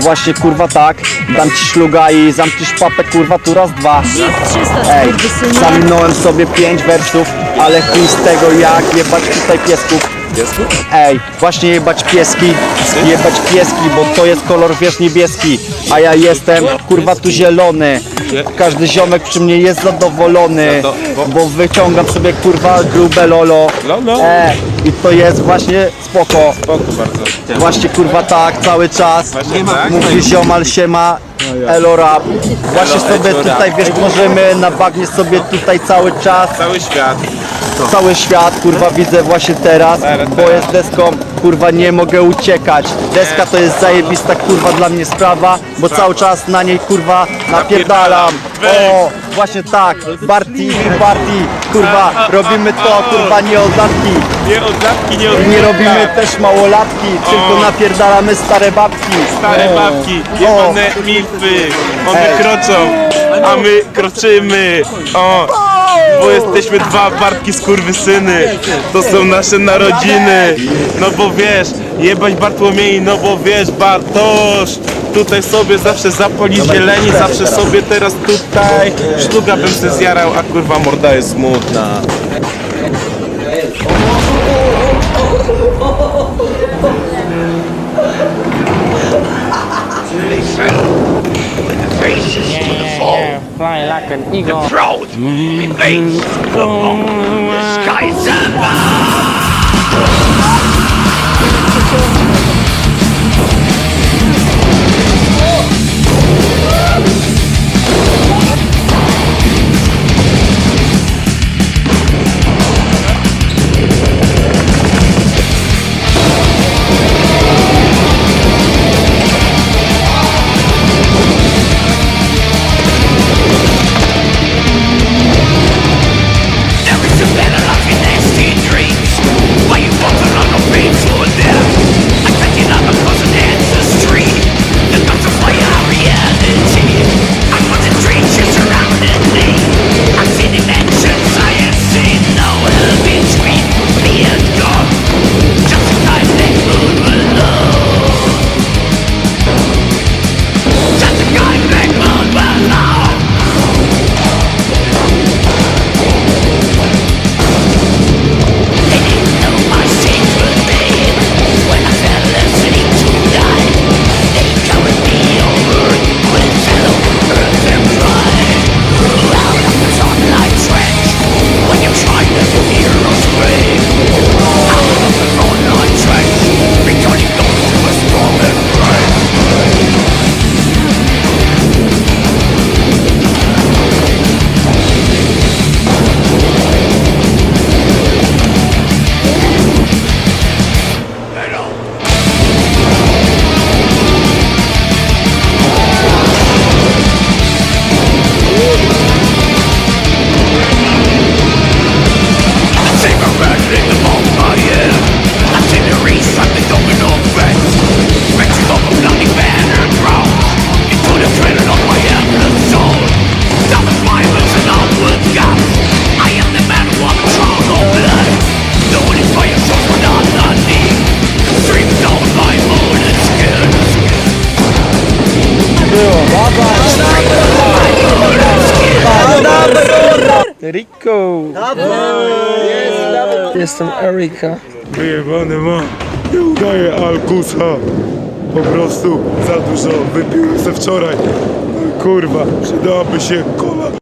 Właśnie kurwa tak, dam ci szluga i zamkniesz papę kurwa tu raz, dwa. 300 Ej, zaminąłem sobie pięć wersów, ale chuj z tego jak jebać tutaj piesków. Ej, właśnie jebać pieski, jebać pieski, bo to jest kolor wiesz niebieski, a ja jestem kurwa tu zielony. Każdy ziomek przy mnie jest zadowolony, bo wyciągam sobie kurwa grube lolo. Lolo. I to jest właśnie spoko. Spoko bardzo. Właśnie kurwa tak cały czas. Właśnie tak? Mówi ziomal siema. Elo rap. Właśnie Elo, sobie elo, tutaj wiesz możemy na bagnie sobie tutaj cały czas. Cały świat. Cały świat kurwa widzę właśnie teraz, bo jest deską, kurwa nie mogę uciekać. Deska to jest zajebista kurwa dla mnie sprawa, bo cały czas na niej kurwa napierdalam. O, właśnie tak, party, party, kurwa, robimy to kurwa nie od latki. Nie od nie od Nie robimy też małolatki, tylko napierdalamy stare babki. Stare O, babki, o. jebane milfy, one Ej. kroczą, a my kroczymy, o, bo jesteśmy dwa Bartki skurwysyny, to są nasze narodziny, no bo wiesz, jebać Bartłomiej, no bo wiesz, Bartosz, tutaj sobie zawsze zapoli zieleni, zawsze sobie teraz tutaj, sztuga bym se zjarał, a kurwa morda jest smutna. an eagle. The proud remains along the sky. Rico. Jestem Erika. Wyjebany ma, nie udaje Alkusa. Po prostu za dużo wypiłem se wczoraj. Kurwa, przydałaby się kola.